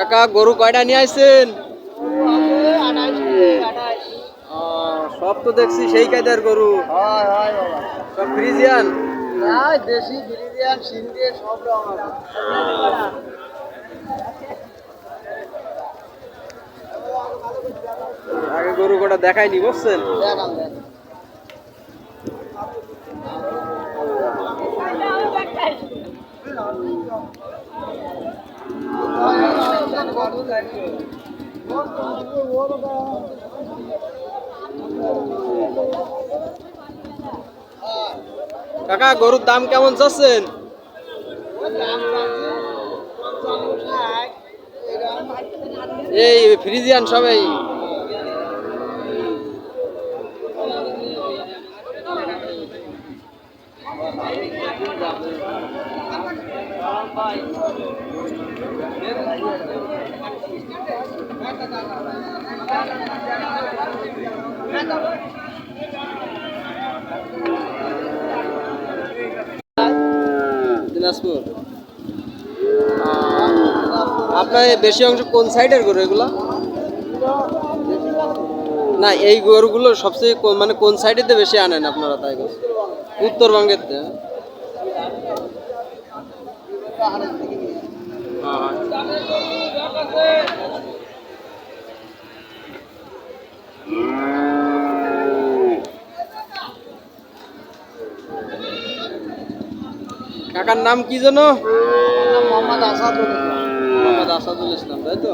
কাকা গরু কয়টা নিয়ে আসছেন? সব তো দেখছি সেই কায়দার গরু। সব ফ্রিজিয়ান? দেশি সিন্ধি সব রকম আগে গরু কটা দেখায়নি বুঝছেন? দেখান দেখ কাকা গরুর দাম কেমন চাচ্ছেন? এই ফ্রিজিয়ান সবাই। দিনাজপুর আপনার বেশি অংশ কোন সাইডের গরু এগুলো না, এই গরুগুলো সবচেয়ে মানে কোন সাইডেতে বেশি আনেন আপনারা তাই বলছি? উত্তরবঙ্গের তে, হ্যাঁ? কাকার নাম কি যেন মোহাম্মদ আসাদুল মোহাম্মদ আসাদুল ইসলাম তাই তো